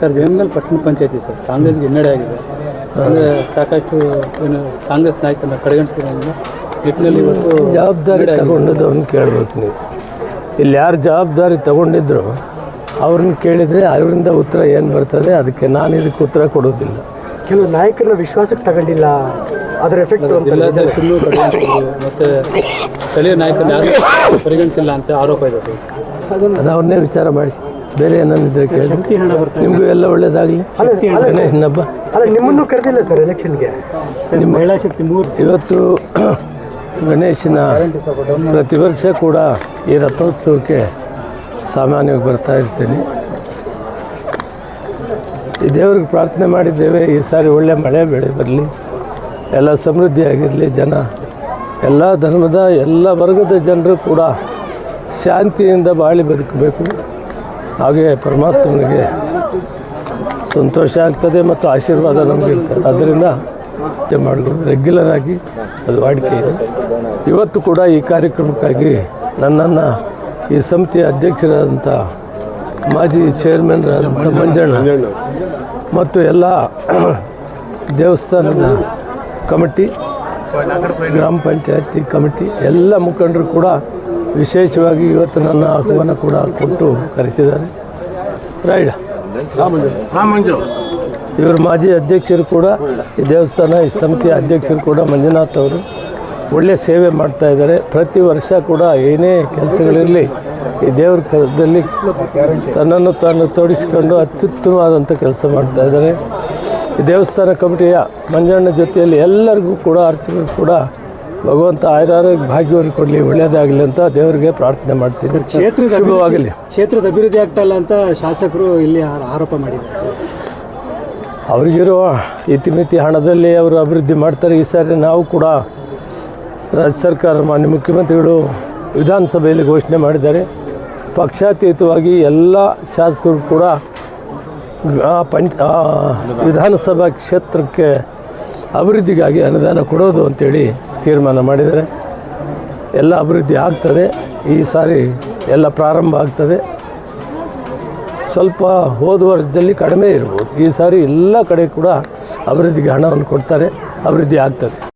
Sir Vemagal ಪಟ್ಟಣ ಪಂಚಾಯತಿ sir. ಕಾಂಗ್ರೆಸ್ಗೆ ಹಿನ್ನಡೆ ಆಗಿದೆ. ಅಂದರೆ ಸಾಕಷ್ಟು ಏನು ಕಾಂಗ್ರೆಸ್ ನಾಯಕರನ್ನ ಕಡೆಗಣಿಸಿರೋದ್ರಿಂದ ನಿಟ್ಟಿನಲ್ಲಿ ಇವತ್ತು ಜವಾಬ್ದಾರಿ ತಗೊಂಡಿದ್ದವ್ರನ್ನ ಕೇಳಬೇಕು ನೀವು. ಇಲ್ಲಿ ಯಾರು ಜವಾಬ್ದಾರಿ ತಗೊಂಡಿದ್ರು ಅವ್ರನ್ನ ಕೇಳಿದರೆ ಅವರಿಂದ ಉತ್ತರ ಏನು ಬರ್ತದೆ ಅದಕ್ಕೆ ನಾನು ಇದಕ್ಕೆ ಉತ್ತರ ಕೊಡೋದಿಲ್ಲ ಕೆಲವು ನಾಯಕರನ್ನ ವಿಶ್ವಾಸಕ್ಕೆ ತಗೊಂಡಿಲ್ಲ ಅದರ ಎಫೆಕ್ಟ್ ಜಿಲ್ಲಾಧ್ಯಕ್ಷರನ್ನು ಕಡೆಗಣಿಸಿದ್ರು ಮತ್ತು ಸ್ಥಳೀಯ ನಾಯಕರನ್ನ ಯಾರು ಪರಿಗಣಿಸಿಲ್ಲ ಅಂತ ಆರೋಪ ಇದೆ ಸರ್. ಅದು ಅವ್ರನ್ನೇ ವಿಚಾರ ಮಾಡಿ. ಬೇರೆ ಏನಾದ್ರೆ ಕೇಳಿ. ನಿಮಗೂ ಎಲ್ಲ ಒಳ್ಳೇದಾಗಲಿ. ಗಣೇಶನ ಹಬ್ಬ. ನಿಮ್ಮನ್ನು ಕರೆದಿಲ್ಲ ಸರ್ ಎಲೆಕ್ಷನ್ಗೆ. ನಿಮ್ಮ ಮಹಿಳಾ ಶಕ್ತಿ ಮೂರು. ಇವತ್ತು ಗಣೇಶನ ಪ್ರತಿ ವರ್ಷ ಕೂಡ ಈ ರಥೋತ್ಸವಕ್ಕೆ ಸಾಮಾನ್ಯವಾಗಿ ಬರ್ತಾ ಇರ್ತೀನಿ. ಈ ದೇವ್ರಿಗೆ ಪ್ರಾರ್ಥನೆ ಮಾಡಿದ್ದೇವೆ ಈ ಸಾರಿ ಒಳ್ಳೆ ಮಳೆ ಬೆಳೆ ಬರಲಿ ಎಲ್ಲ ಸಮೃದ್ಧಿಯಾಗಿರಲಿ ಜನ ಎಲ್ಲ ಧರ್ಮದ ಎಲ್ಲ ವರ್ಗದ ಜನರು ಕೂಡ ಶಾಂತಿಯಿಂದ ಬಾಳಿ ಬದುಕಬೇಕು. ಹಾಗೆ ಪರಮಾತ್ಮನಿಗೆ ಸಂತೋಷ ಆಗ್ತದೆ ಮತ್ತು ಆಶೀರ್ವಾದ ನಮಗೆ ಇರ್ತದೆ. ಅದರಿಂದ ಮಾಡಿಕೊಂಡು ರೆಗ್ಯುಲರ್ ಆಗಿ ಅದು ವಾಡಿಕೆ ಇದೆ. ಇವತ್ತು ಕೂಡ ಈ ಕಾರ್ಯಕ್ರಮಕ್ಕಾಗಿ ನನ್ನನ್ನು ಈ ಸಮಿತಿಯ ಅಧ್ಯಕ್ಷರಾದಂಥ ಮಾಜಿ ಚೇರ್ಮನ್ ಆದಂಥ ಮಂಜಣ್ಣ ಮತ್ತು ಎಲ್ಲ ದೇವಸ್ಥಾನದ ಕಮಿಟಿ ಗ್ರಾಮ ಪಂಚಾಯತಿ ಕಮಿಟಿ ಎಲ್ಲ ಮುಖಂಡರು ಕೂಡ ವಿಶೇಷವಾಗಿ ಇವತ್ತು ನನ್ನ ಆಹ್ವಾನ ಕೂಡ ಕೊಟ್ಟು ಕರೆಸಿದ್ದಾರೆ. ರೈಡ್. ಇವರು ಮಾಜಿ ಅಧ್ಯಕ್ಷರು ಕೂಡ ಈ ದೇವಸ್ಥಾನ ಈ ಸಮಿತಿಯ ಅಧ್ಯಕ್ಷರು ಕೂಡ ಮಂಜುನಾಥ್ ಅವರು ಒಳ್ಳೆಯ ಸೇವೆ ಮಾಡ್ತಾ ಇದ್ದಾರೆ. ಪ್ರತಿ ವರ್ಷ ಕೂಡ ಏನೇ ಕೆಲಸಗಳಿರಲಿ ಈ ದೇವ್ರ ಕೆಲಸದಲ್ಲಿ ತನ್ನನ್ನು ತಾನು ತೋಡಿಸಿಕೊಂಡು ಅತ್ಯುತ್ತಮವಾದಂಥ ಕೆಲಸ ಮಾಡ್ತಾ ಇದ್ದಾರೆ. ಈ ದೇವಸ್ಥಾನ ಕಮಿಟಿಯ ಮಂಜಣ್ಣ ಜೊತೆಯಲ್ಲಿ ಎಲ್ಲರಿಗೂ ಕೂಡ ಅರ್ಚಕರು ಕೂಡ ಭಗವಂತ ಆಯ್ದಾರ ಭಾಗ್ಯವನ್ನು ಕೊಡಲಿ ಒಳ್ಳೆಯದಾಗಲಿ ಅಂತ ದೇವರಿಗೆ ಪ್ರಾರ್ಥನೆ ಮಾಡ್ತೀನಿ ಕ್ಷೇತ್ರದ ಶುಭವಾಗಲಿ. ಕ್ಷೇತ್ರದ ಅಭಿವೃದ್ಧಿ ಆಗ್ತಾ ಇಲ್ಲ ಅಂತ ಶಾಸಕರು ಇಲ್ಲಿ ಆರೋಪ ಮಾಡಿದ್ದಾರೆ. ಅವರಿಗಿರುವ ಇತಿಮಿತಿ ಹಣದಲ್ಲಿ ಅವರು ಅಭಿವೃದ್ಧಿ ಮಾಡ್ತಾರೆ. ಈ ಸಾರಿ ನಾವು ಕೂಡ ರಾಜ್ಯ ಸರ್ಕಾರ ಮಾನ್ಯ ಮುಖ್ಯಮಂತ್ರಿಗಳು ವಿಧಾನಸಭೆಯಲ್ಲಿ ಘೋಷಣೆ ಮಾಡಿದ್ದಾರೆ. ಪಕ್ಷಾತೀತವಾಗಿ ಎಲ್ಲ ಶಾಸಕರು ಕೂಡ ಪಂಚ ವಿಧಾನಸಭಾ ಕ್ಷೇತ್ರಕ್ಕೆ ಅಭಿವೃದ್ಧಿಗಾಗಿ ಅನುದಾನ ಕೊಡೋದು ಅಂತೇಳಿ ತೀರ್ಮಾನ ಮಾಡಿದ್ದಾರೆ. ಎಲ್ಲ ಅಭಿವೃದ್ಧಿ ಆಗ್ತದೆ. ಈ ಸಾರಿ ಎಲ್ಲ ಪ್ರಾರಂಭ ಆಗ್ತದೆ. ಸ್ವಲ್ಪ ಹೋದ ವರ್ಷದಲ್ಲಿ ಕಡಿಮೆ ಇರ್ಬೋದು. ಈ ಸಾರಿ ಎಲ್ಲ ಕಡೆ ಕೂಡ ಅಭಿವೃದ್ಧಿಗೆ ಹಣವನ್ನು ಕೊಡ್ತಾರೆ. ಅಭಿವೃದ್ಧಿ ಆಗ್ತದೆ.